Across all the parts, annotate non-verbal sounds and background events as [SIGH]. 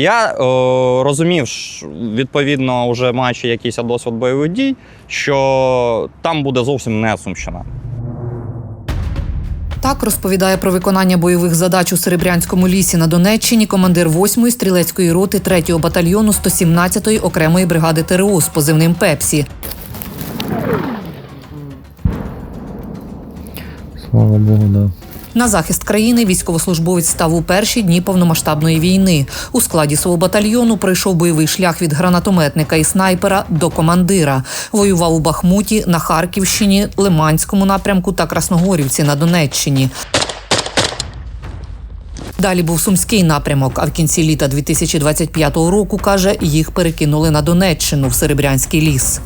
Я е, розумів, відповідно, вже маючи якийсь досвід бойових дій, що там буде зовсім не Сумщина. Так розповідає про виконання бойових задач у Серебрянському лісі на Донеччині командир 8-ї стрілецької роти 3-го батальйону 117-ї окремої бригади ТРО з позивним Пепсі. Слава Богу, да. На захист країни військовослужбовець став у перші дні повномасштабної війни. У складі свого батальйону пройшов бойовий шлях від гранатометника і снайпера до командира. Воював у Бахмуті, на Харківщині, Лиманському напрямку та Красногорівці на Донеччині. Далі був сумський напрямок. А в кінці літа 2025 року каже, їх перекинули на Донеччину в Серебрянський ліс.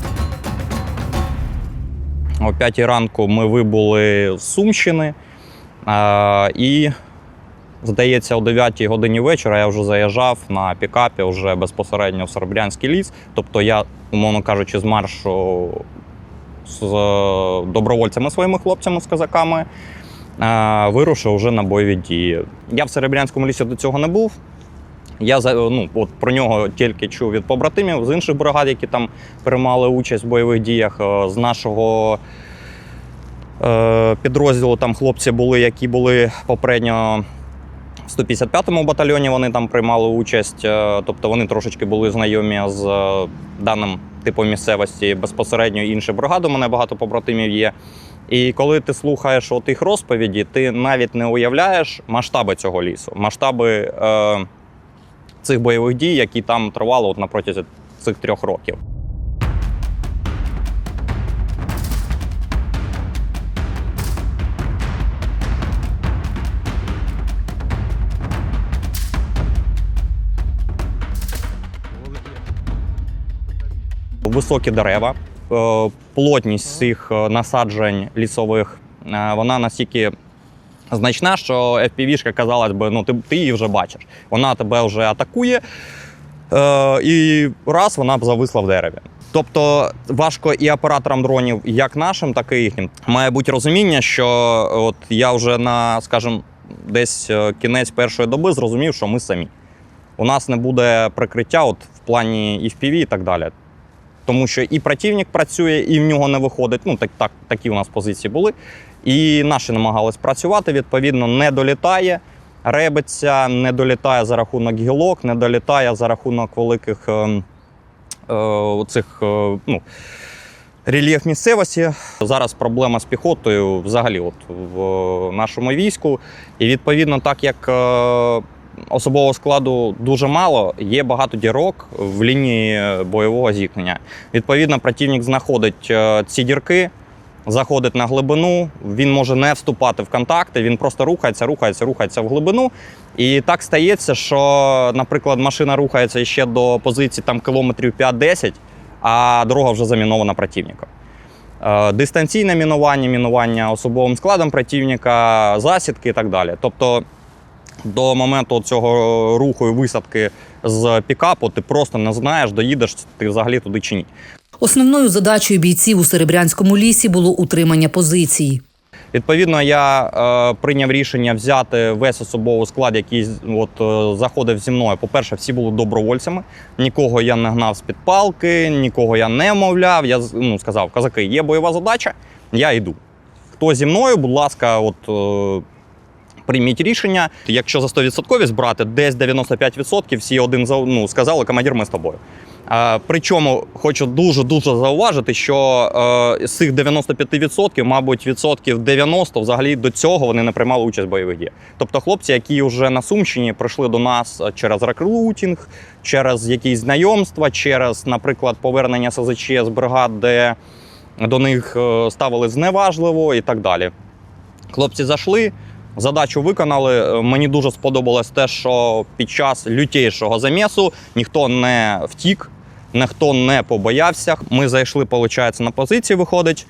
О 5 ранку ми вибули з Сумщини. І, здається, о 9 годині вечора я вже заїжджав на пікапі вже безпосередньо в Серебрянський ліс. Тобто я, умовно кажучи, з маршу з добровольцями своїми хлопцями, з козаками, вирушив вже на бойові дії. Я в Серебрянському лісі до цього не був. Я ну, от про нього тільки чув від побратимів з інших бригад, які там приймали участь в бойових діях. Е, З нашого підрозділу там хлопці були, які були попередньо в 155-му батальйоні. Вони там приймали участь. Е, Тобто вони трошечки були знайомі з е, даним типом місцевості. Безпосередньо інші бригади. У мене багато побратимів є. І коли ти слухаєш от їх розповіді, ти навіть не уявляєш масштаби цього лісу, масштаби е, цих бойових дій, які там тривали от на протязі цих трьох років. Високі дерева, е, плотність цих е, насаджень лісових, е, вона настільки значна, що FPV-шка, казалось би, ну ти, ти її вже бачиш. Вона тебе вже атакує, і раз вона б зависла в дереві. Тобто важко і операторам дронів, як нашим, так і їхнім. Має бути розуміння, що от я вже на, скажімо, десь кінець першої доби зрозумів, що ми самі. У нас не буде прикриття от в плані FPV і так далі. Тому що і противник працює, і в нього не виходить. Ну, так, так, такі у нас позиції були. І наші намагались працювати, відповідно, не долітає, ребиться, не долітає за рахунок гілок, не долітає за рахунок великих е, е, цих е, ну, рельєф місцевості. Зараз проблема з піхотою взагалі от, в нашому війську. І відповідно, так як е, особового складу дуже мало, є багато дірок в лінії бойового зіткнення. Відповідно, противник знаходить е, ці дірки, заходить на глибину, він може не вступати в контакти, він просто рухається, рухається, рухається в глибину. І так стається, що, наприклад, машина рухається ще до позиції там кілометрів 5-10, а дорога вже замінована противником. Е, Дистанційне мінування, мінування особовим складом противника, засідки і так далі. Тобто до моменту цього руху і висадки з пікапу ти просто не знаєш, доїдеш ти взагалі туди чи ні. Основною задачею бійців у Серебрянському лісі було утримання позицій. Відповідно, я е, прийняв рішення взяти весь особовий склад, який от, е, заходив зі мною. По-перше, всі були добровольцями. Нікого я не гнав з-під палки, нікого я не мовляв. Я ну, сказав, козаки, є бойова задача, я йду. Хто зі мною, будь ласка, от, е, прийміть рішення. Якщо за 100% брати, десь 95% всі один за ну, сказали, командир, ми з тобою. А, причому хочу дуже-дуже зауважити, що е, з цих 95%, мабуть, відсотків 90 взагалі до цього вони не приймали участь в бойових діях. Тобто хлопці, які вже на Сумщині прийшли до нас через рекрутинг, через якісь знайомства, через, наприклад, повернення СЗЧ з бригад, де до них е, ставили зневажливо і так далі. Хлопці зайшли, задачу виконали. Е, Мені дуже сподобалось те, що під час лютейшого замісу ніхто не втік, ніхто не побоявся. Ми зайшли, виходить, на позиції виходить.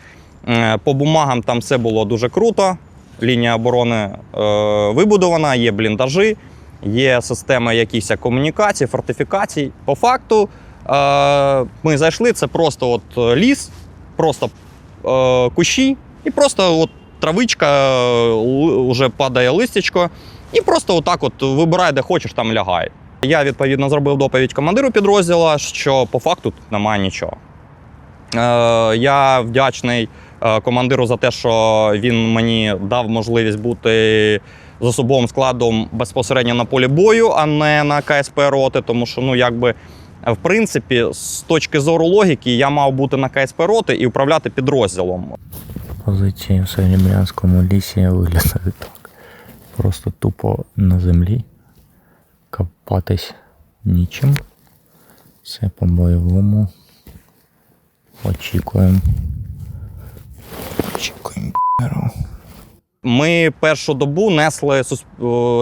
Е, По бумагам там все було дуже круто. Лінія оборони е, вибудована, є бліндажі, є система якихось комунікацій, фортифікацій. По факту ми зайшли, це просто от ліс, просто кущі, і просто от травичка, е, вже падає листячко, і просто отак от вибирай, де хочеш, там лягай. Я відповідно зробив доповідь командиру підрозділу, що по факту тут немає нічого. Е, я вдячний е, командиру за те, що він мені дав можливість бути з особовим складом безпосередньо на полі бою, а не на КСП роти, тому що, ну, якби. В принципі, з точки зору логіки, я мав бути на КСП роти і управляти підрозділом. Позиції в Серебрянському лісі виглядають так. Просто тупо на землі. Копатись нічим. Все по-бойовому. Очікуємо. Очікуємо. п***ру. Ми першу добу несли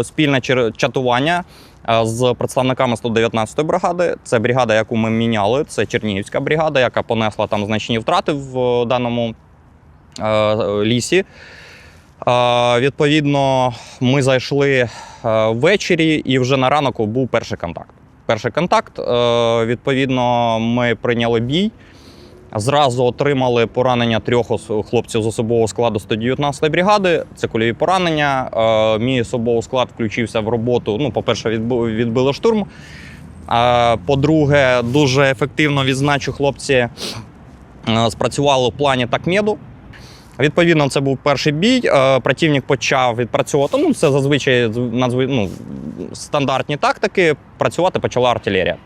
спільне чатування е, з представниками 119-ї бригади. Це бригада, яку ми міняли. Це Чернігівська бригада, яка понесла там значні втрати в е, даному лісі. Е, Відповідно, ми зайшли е, ввечері, і вже на ранок був перший контакт. Перший контакт. е, Відповідно, ми прийняли бій. Зразу отримали поранення трьох хлопців з особового складу 119-ї бригади. Це кульові поранення. Мій особовий склад включився в роботу. Ну, по-перше, відбили штурм. По-друге, дуже ефективно відзначу хлопці спрацювали в плані такмеду. Відповідно, це був перший бій. Е, Противник почав відпрацьовувати. Ну, це зазвичай ну, стандартні тактики. Працювати почала артилерія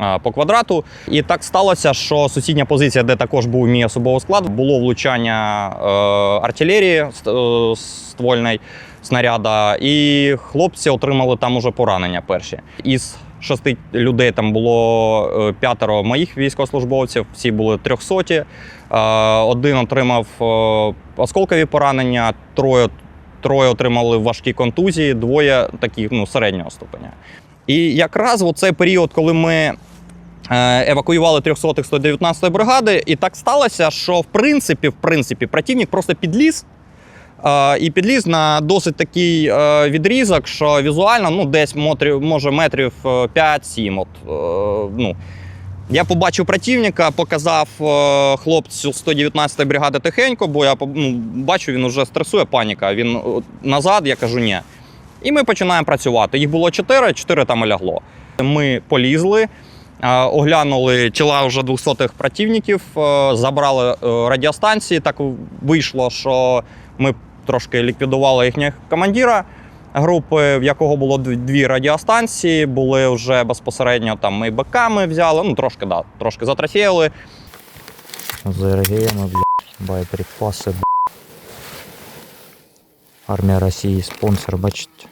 е, по квадрату. І так сталося, що сусідня позиція, де також був мій особовий склад, було влучання е, артилерії е, ствольної снаряда, і хлопці отримали там уже поранення перші. Із шести людей там було е, п'ятеро моїх військовослужбовців, всі були трьохсоті. Е, Один отримав е, осколкові поранення, троє, троє отримали важкі контузії, двоє таких ну, середнього ступеня. І якраз в цей період, коли ми евакуювали 300-х 119 бригади, і так сталося, що в принципі, в принципі, противник просто підліз. Е, І підліз на досить такий е, відрізок, що візуально ну, десь мотрів, може метрів е, 5-7. От, е, ну. Я побачив противника, показав хлопцю 119-ї бригади тихенько, бо я ну, бачу, він вже стресує, паніка. Він назад, я кажу, ні. І ми починаємо працювати. Їх було чотири, чотири там лягло. Ми полізли, оглянули тіла вже 200-х противників, забрали радіостанції. Так вийшло, що ми трошки ліквідували їхнього командира групи, в якого було дві радіостанції, були вже безпосередньо там ми БК ми взяли, ну трошки, да, трошки затрофеїли. З РГМ, блядь, боєприпаси, блядь. Армія Росії, спонсор, бачите.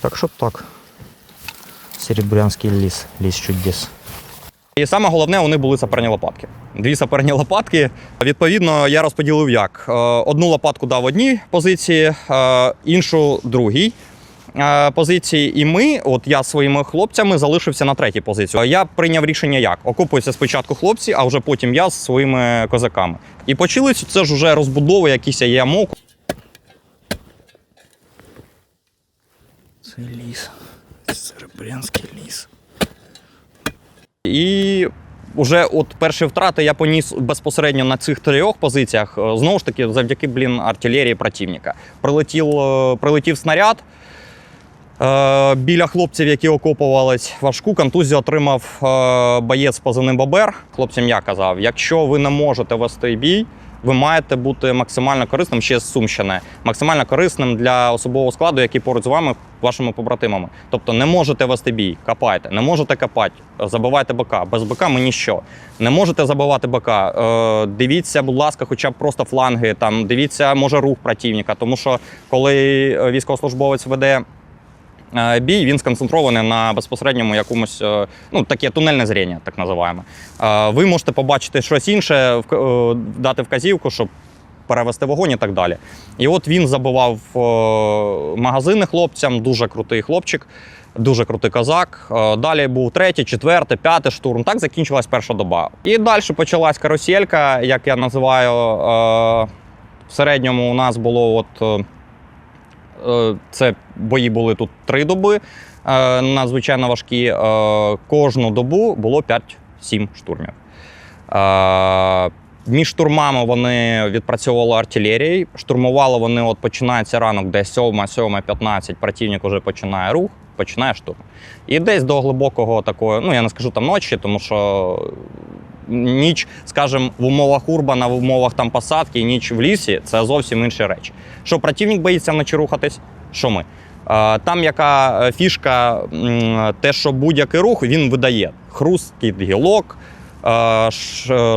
Так що так. Серебрянський ліс, ліс чудес. І саме головне, вони були саперні лопатки. Дві саперні лопатки. Відповідно, я розподілив як: Е, одну лопатку дав одній позиції, е, іншу другій. е, Позиції, і ми, от я своїми хлопцями, залишився на третій позиції. Я прийняв рішення як: окупуються спочатку хлопці, а вже потім я з своїми козаками. І почались це ж вже розбудови, якісь ямок. Це ліс. Серебрянський ліс. І вже от перші втрати я поніс безпосередньо на цих трьох позиціях. Е, Знову ж таки, завдяки блін, артилерії противника. Прилетів, е, прилетів снаряд. Е, Біля хлопців, які окопувались, важку контузію отримав боєць позивним Бобер. Хлопцям я казав: якщо ви не можете вести бій, ви маєте бути максимально корисним ще з Сумщини, максимально корисним для особового складу, який поруч з вами, вашими побратимами. Тобто не можете вести бій, копайте, не можете копати, забивайте БК. Без БК ми ніщо. Не можете забивати БК. Е, дивіться, будь ласка, хоча б просто фланги. Там дивіться, може рух противника. Тому що коли е, військовослужбовець веде бій, він сконцентрований на безпосередньому якомусь е, ну, таке тунельне зріння, так називаємо. Е, Ви можете побачити щось інше, е, дати вказівку, щоб перевести вогонь і так далі. І от він забивав е, магазини хлопцям, дуже крутий хлопчик, дуже крутий козак. Е, Далі був третій, четвертий, п'ятий штурм. Так закінчилась перша доба. І далі почалась каруселька, як я називаю. Е, В середньому у нас було от. Е, Це бої були тут три доби, е, надзвичайно важкі. Е, Кожну добу було 5-7 штурмів. Між штурмами вони відпрацьовували артилерією. Штурмували вони, от починається ранок, десь 7, 7, 15, противник вже починає рух, починає штурм. І десь до глибокого такої, ну я не скажу там ночі, тому що ніч, скажімо, в умовах урбана, в умовах там посадки, ніч в лісі це зовсім інші речі. Що противник боїться вночі рухатись, що ми. Е, Там яка е, фішка, те, що будь-який рух він видає. Хрусткіт гілок, е,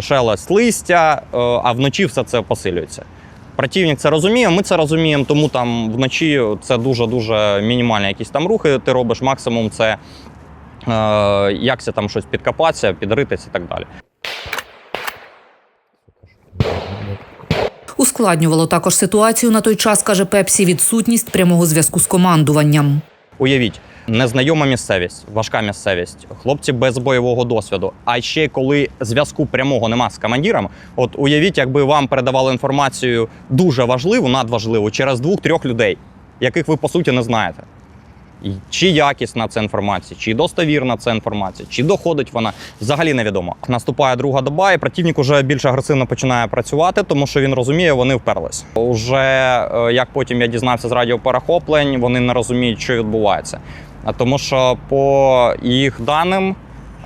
шелест листя, е, а вночі все це посилюється. Противник це розуміє, ми це розуміємо, тому там вночі це дуже-дуже мінімальні якісь там рухи. Ти робиш максимум це е, якся там щось підкопатися, підритися і так далі. Ускладнювало також ситуацію на той час, каже Пепсі, відсутність прямого зв'язку з командуванням. Уявіть, незнайома місцевість, важка місцевість, хлопці без бойового досвіду. А ще коли зв'язку прямого нема з командиром, от уявіть, якби вам передавали інформацію дуже важливу, надважливу через двох-трьох людей, яких ви по суті не знаєте. Чи якісна ця інформація, чи достовірна ця інформація, чи доходить вона, взагалі невідомо. Наступає друга доба, і противник уже більш агресивно починає працювати, тому що він розуміє, вони вперлись. Уже е, як потім я дізнався з радіоперехоплень, вони не розуміють, що відбувається. Тому, що по їх даним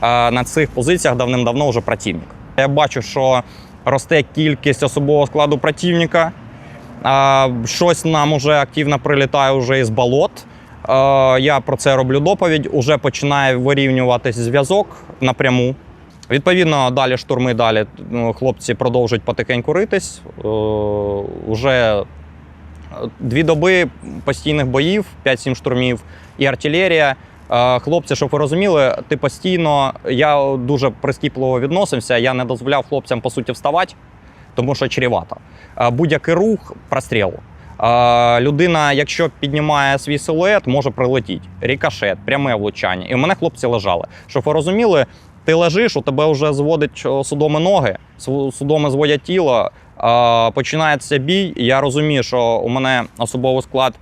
е, на цих позиціях давним-давно вже противник. Я бачу, що росте кількість особового складу противника. Щось нам уже активно прилітає вже із болот. Е, Я про це роблю доповідь. Уже починає вирівнюватись зв'язок напряму. Відповідно, далі штурми, далі ну, хлопці продовжують потихеньку ритись. Е, Уже дві доби постійних боїв, 5-7 штурмів і артилерія. Е, Хлопці, щоб ви розуміли, ти постійно я дуже прискіпливо відносився. Я не дозволяв хлопцям по суті вставати, тому що чрівато. Е, Будь-який рух простріл. Людина, якщо піднімає свій силует, може прилетіти. Рікошет, пряме влучання. І в мене хлопці лежали. Щоб ви розуміли, ти лежиш, у тебе вже зводить судоми ноги, су- судоми зводять тіло. Починається бій. Я розумію, що у мене особовий склад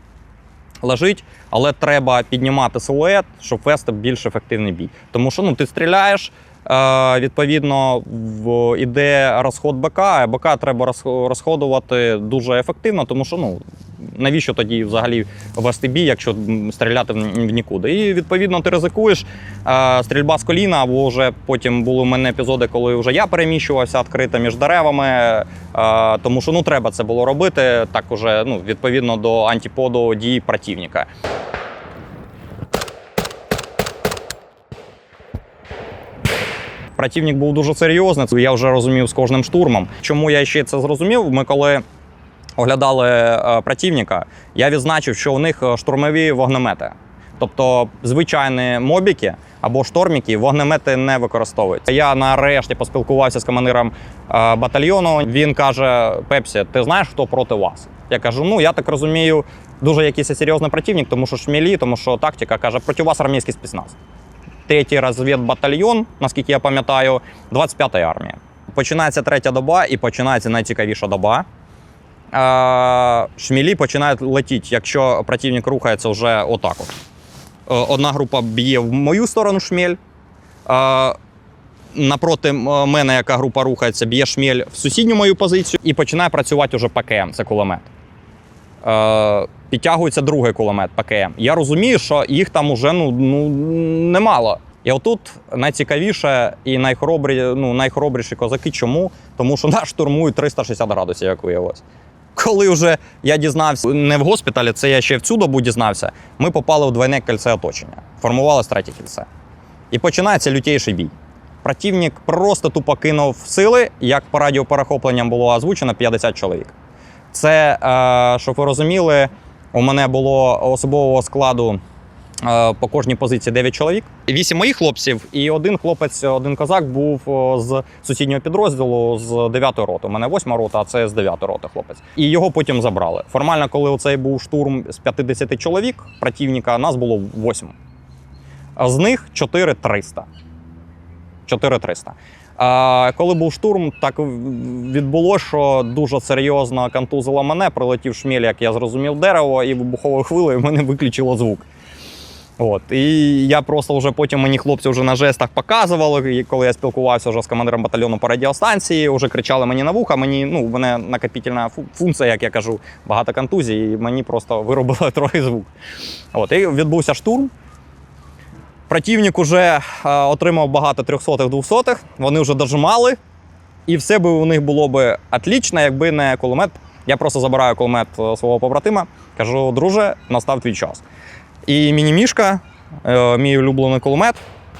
лежить, але треба піднімати силует, щоб вести більш ефективний бій. Тому що ну, ти стріляєш, відповідно, в, іде розход БК, БК треба розх- розходувати дуже ефективно, тому що ну, навіщо тоді взагалі вести бій, якщо стріляти в нікуди. І відповідно ти ризикуєш. Е, стрільба з коліна, або вже потім були у мене епізоди, коли вже я переміщувався відкрито між деревами. Е, тому що ну треба це було робити так уже ну, відповідно до антиподу дій противника. Противник був дуже серйозний. Я вже розумів з кожним штурмом. Чому я ще це зрозумів? Ми коли оглядали е, противника, я відзначив, що у них е, штурмові вогнемети. Тобто звичайні мобіки або шторміки вогнемети не використовуються. Я нарешті поспілкувався з командиром е, батальйону. Він каже: Пепсі, ти знаєш, хто проти вас? Я кажу: ну я так розумію, дуже якийсь серйозний противник, тому що шмілі, тому що тактика каже, проти вас армійський спецназ. Третій розвідбатальйон, наскільки я пам'ятаю, 25-ї армії. Починається третя доба і починається найцікавіша доба. Е, Шмілі починають летіти, якщо противник рухається вже отак. От. Е, Одна група б'є в мою сторону шмель. Е, Напроти мене, яка група рухається, б'є шмель в сусідню мою позицію і починає працювати уже ПКМ, це кулемет. Підтягується другий кулемет ПКМ. Я розумію, що їх там уже ну, ну, немало. І отут найцікавіше і найхоробрі, ну, найхоробріші козаки. Чому? Тому що нас штурмують 360 градусів, як виявилось. Коли вже я дізнався не в госпіталі, це я ще в цю добу дізнався. Ми попали в двойне кільце оточення, формувалось третє кільце. І починається лютейший бій. Противник просто тупо кинув сили, як по радіоперехопленням було озвучено, 50 чоловік. Це, е, щоб ви розуміли, у мене було особового складу е, по кожній позиції 9 чоловік. Вісім моїх хлопців, і один хлопець, один козак був з сусіднього підрозділу з 9-ї роти. У мене 8 рота, а це з 9-ї роти хлопець. І його потім забрали. Формально, коли цей був штурм з 50 чоловік противника, нас було 8. А з них 4 300. 4 300. Коли був штурм, так відбулося, що дуже серйозно контузило мене, прилетів шміль, як я зрозумів, дерево, і вибуховою хвилею мене виключило звук. От. І я просто вже потім мені хлопці вже на жестах показували, і коли я спілкувався вже з командиром батальйону по радіостанції, вже кричали мені на вуха. Мені ну, мене накопітельна функція, як я кажу, багато контузій, і мені просто виробили [LAUGHS] трохи звук. От. І відбувся штурм. Противник уже е, отримав багато трьохсотих, двохсотих, вони вже дожимали, і все би у них було би отлично, якби не кулемет. Я просто забираю кулемет е, свого побратима, кажу, друже, настав твій час. І мінімішка, е, мій улюблений кулемет,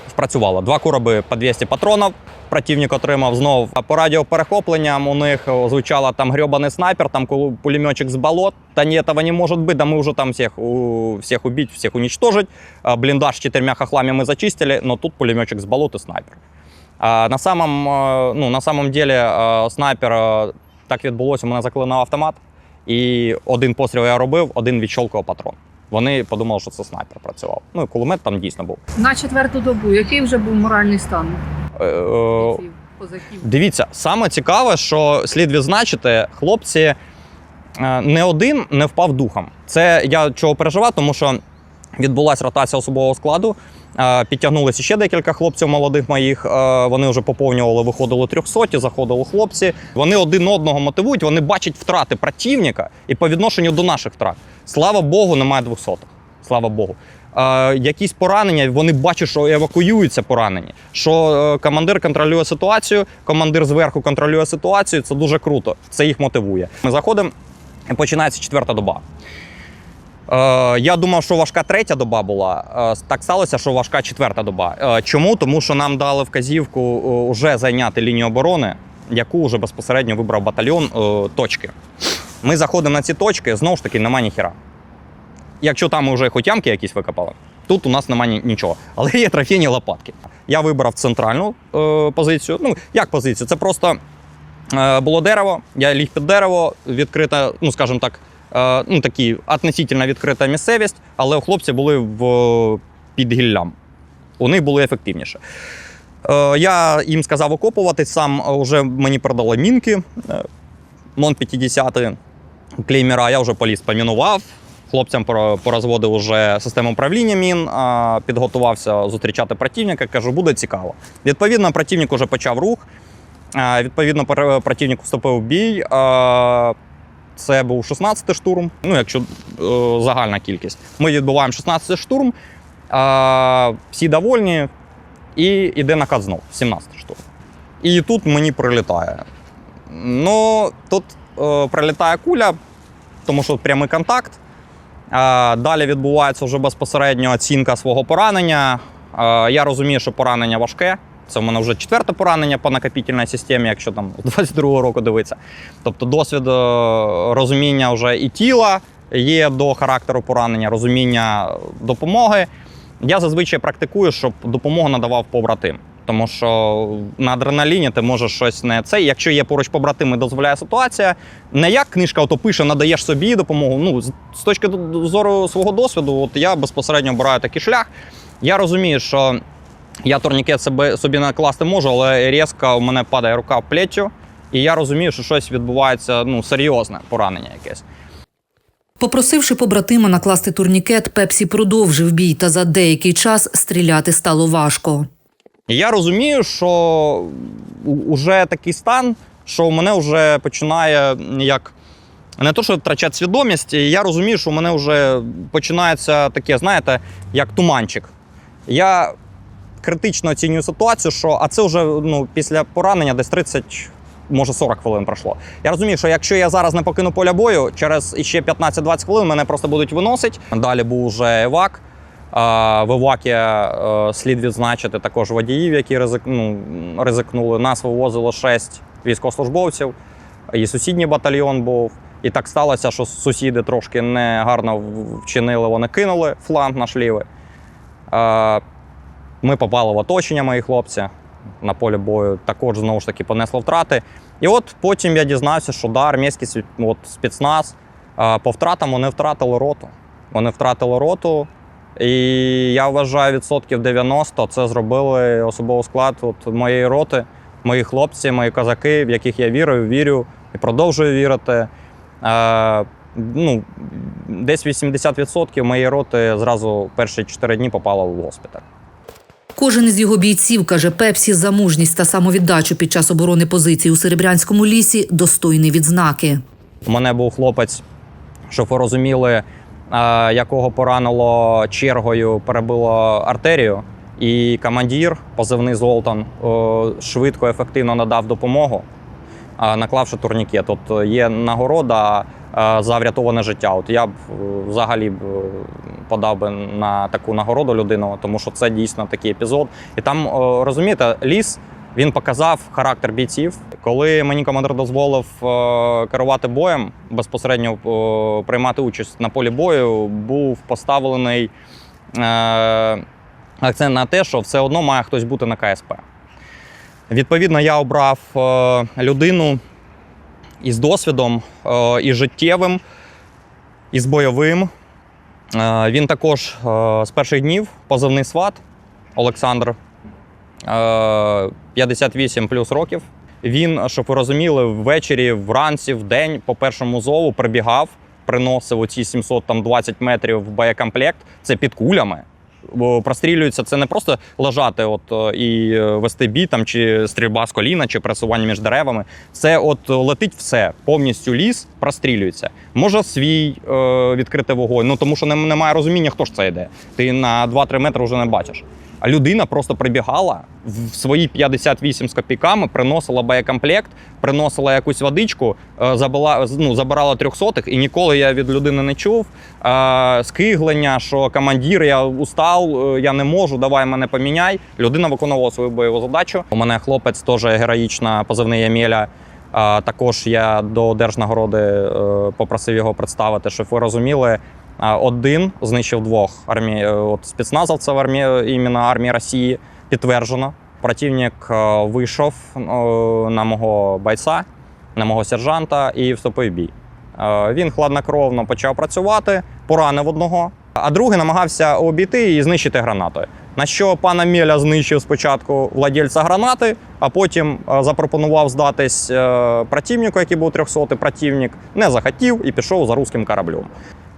спрацювала. Два короби по 200 патронів. Противник отримав знов А по радіоперехопленням. У них звучало там грьобаний снайпер, там пулеметчик з болот. Та ні, этого не може бути, да ми вже там всіх, у, всіх убить, всіх уничтожить. Бліндаж чотирма хохлами ми зачистили, но тут пулеметчик з болот і снайпер. А, на, самом, ну, на самом деле снайпер так відбулося, мене заклинав автомат. І один постріл я робив, один відщолкував патрон. Вони подумали, що це снайпер працював. Ну і кулемет там дійсно був. На четверту добу, який вже був моральний стан Е, е, козаків? Дивіться, саме цікаве, що слід відзначити, хлопці е, не один не впав духом. Це я чого переживав, тому що відбулася ротація особового складу. е, Підтягнулися ще декілька хлопців молодих моїх. е, Вони вже поповнювали, виходили трьохсоті, заходили хлопці. Вони один одного мотивують, вони бачать втрати противника і по відношенню до наших втрат. Слава Богу, немає двохсотих. Слава Богу. Е, якісь поранення, вони бачать, що евакуюються поранені. Що е, командир контролює ситуацію, командир зверху контролює ситуацію. Це дуже круто. Це їх мотивує. Ми заходимо, і починається четверта доба. Е, я думав, що важка третя доба була. Е, так сталося, що важка четверта доба. Е, чому? Тому що нам дали вказівку вже зайняти лінію оборони, яку вже безпосередньо вибрав батальйон точки. Ми заходимо на ці точки, знову ж таки, нема ніхіра. Якщо там вже хоч ямки якісь викопали, тут у нас немає нічого. Але є трофейні лопатки. Я вибрав центральну позицію. Ну, як позицію? Це просто було дерево, я ліг під дерево, відкрита, ну скажімо так, ну такі относительно відкрита місцевість, але у хлопців були в, під гіллям. У них було ефективніше. Е, я їм сказав окопувати, сам вже мені продали мінки. Е, Мон 50 клеймера, я вже поліз помінував. Хлопцям порозводив вже систему управління мін, підготувався зустрічати противника. Кажу, буде цікаво. Відповідно, противник вже почав рух. Відповідно, противник вступив в бій. Це був 16-й штурм. Ну, якщо е, загальна кількість. Ми відбуваємо 16-й штурм. а, Всі довольні. І йде наказ знов, 17-й штурм. І тут мені прилітає. Ну, тут е, прилітає куля, тому що прямий контакт. Е, далі відбувається вже безпосередньо оцінка свого поранення. Е, я розумію, що поранення важке. Це в мене вже четверте поранення по накопітельній системі, якщо там [LAUGHS] 22-го року дивитися. Тобто досвід е, розуміння вже і тіла є до характеру поранення, розуміння допомоги. Я зазвичай практикую, щоб допомогу надавав побратим. Тому що на адреналіні ти можеш щось не це. Якщо є поруч побратим і дозволяє ситуація, не як книжка ото пише, надаєш собі допомогу. Ну, з точки зору свого досвіду, от я безпосередньо обираю такий шлях. Я розумію, що я турнікет собі накласти можу, але різко у мене падає рука в плечі, і я розумію, що щось відбувається ну, серйозне поранення якесь. Попросивши побратима накласти турнікет, Пепсі продовжив бій, та за деякий час стріляти стало важко. Я розумію, що вже такий стан, що у мене вже починає як не то, що втрачати свідомість, я розумію, що у мене вже починається таке, знаєте, як туманчик. Я критично оцінюю ситуацію, що а це вже ну, після поранення десь 30, може 40 хвилин пройшло. Я розумію, що якщо я зараз не покину поля бою, через іще 15-20 хвилин мене просто будуть виносити. Далі був вже евак. В Евакі е, слід відзначити також водіїв, які ризик, ну, ризикнули. Нас вивозило 6 військовослужбовців, і сусідній батальйон був. І так сталося, що сусіди трошки негарно в- вчинили, вони кинули фланг наш лівий. Ми попали в оточення, мої хлопці на полі бою. Також знову ж таки понесло втрати. І от потім я дізнався, що да, армійський от, спецназ по втратам вони втратили роту. Вони втратили роту. І я вважаю, відсотків 90 це зробили особовий склад от моєї роти, мої хлопці, мої козаки, в яких я вірю, вірю і продовжую вірити. Е, ну, десь 80% моєї роти зразу перші 4 дні попало в госпіталь. Кожен із його бійців каже, Пепсі за мужність та самовіддачу під час оборони позицій у Серебрянському лісі достойні відзнаки. У мене був хлопець, щоб ви розуміли, е, якого поранило чергою, перебило артерію. І командир, позивний Золтан, е, швидко, ефективно надав допомогу, е, наклавши турнікет. От є нагорода за врятоване життя. От я б е, взагалі б е, подав би на таку нагороду людину, тому що це дійсно такий епізод. І там е, розумієте, ліс він показав характер бійців. Коли мені командир дозволив е, керувати боєм, безпосередньо е, приймати участь на полі бою, був поставлений е, акцент на те, що все одно має хтось бути на КСП. Відповідно, я обрав е, із досвідом, е, і життєвим, і з бойовим. Е, Він також е, з перших днів позивний сват Олександр. Е, 58 плюс років. Він, щоб ви розуміли, ввечері, вранці, в день по першому зову прибігав, приносив оці 720 метрів боєкомплект. Це під кулями. Бо прострілюється це не просто лежати от е, і е, вести бій там, чи стрільба з коліна, чи пресування між деревами. Це от летить все, повністю ліс прострілюється. Може свій е, відкрити вогонь, ну тому що немає розуміння, хто ж це йде. Ти на 2-3 метри вже не бачиш. А людина просто прибігала в свої 58 з копійками, приносила боєкомплект, приносила якусь водичку, е, забила, ну, забирала трьохсотих, і ніколи я від людини не чув. Е, скиглення, що командир, я устав, е, я не можу, давай мене поміняй. Людина виконувала свою бойову задачу. У мене хлопець теж героїчна, позивний Ямеля. Також я до держнагороди попросив його представити, щоб ви розуміли. Один знищив двох армій, е, от спецназовців армії, іменно армії Росії підтверджено. Противник е, вийшов е, на мого бойця, на мого сержанта і вступив в бій. Він хладнокровно почав працювати, поранив одного, а другий намагався обійти і знищити гранатою. На що пана Мєля знищив спочатку владельця гранати, а потім запропонував здатись противнику, який був 300 противник, не захотів і пішов за руським кораблем.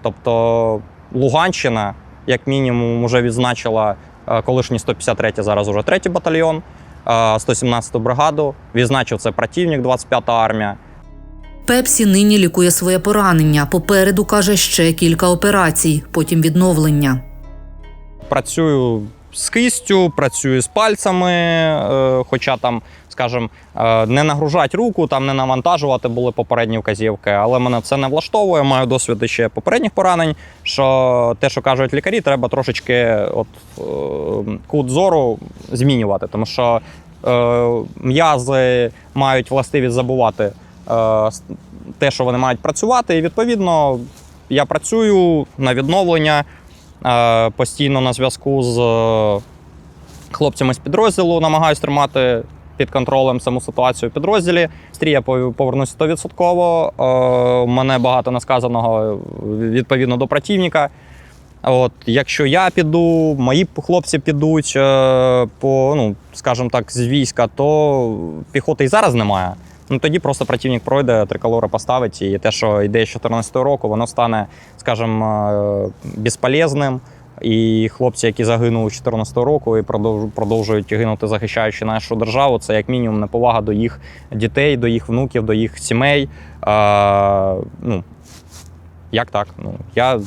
Тобто Луганщина, як мінімум, вже відзначила е, колишній 153 зараз уже 3 батальйон, е, 117-ту бригаду. Відзначив це противник, 25-та армія. Пепсі нині лікує своє поранення. Попереду каже ще кілька операцій, потім відновлення. Працюю з кистю, працюю з пальцями, е, хоча там, скажімо, е, не нагружати руку, там не навантажувати були попередні вказівки, але мене це не влаштовує. Маю досвід ще попередніх поранень. Що те, що кажуть лікарі, треба трошечки от, е, кут зору змінювати, тому що е, м'язи мають властивість забувати те, що вони мають працювати, і відповідно я працюю на відновлення. Постійно на зв'язку з хлопцями з підрозділу, намагаюся тримати під контролем саму ситуацію в підрозділі. Стрій я повернуся 100%. Е, Мене багато насказаного відповідно до противника. От, якщо я піду, мої хлопці підуть е, по, ну, скажімо так, з війська, то піхоти і зараз немає. Ну тоді просто противник пройде, триколора поставить, і те, що йде з 2014 року, воно стане, скажімо, е, безполезним. І хлопці, які загинули з 2014 року і продовжують гинути, захищаючи нашу державу, це як мінімум неповага до їх дітей, до їх внуків, до їх сімей. Е, ну, як так? Ну, я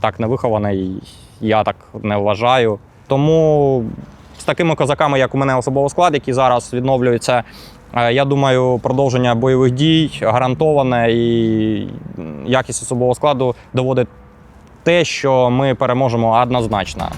так не вихований, я так не вважаю. Тому з такими козаками, як у мене особовий склад, який зараз відновлюється, е, я думаю, продовження бойових дій гарантоване і якість особового складу доводить те, що ми переможемо однозначно.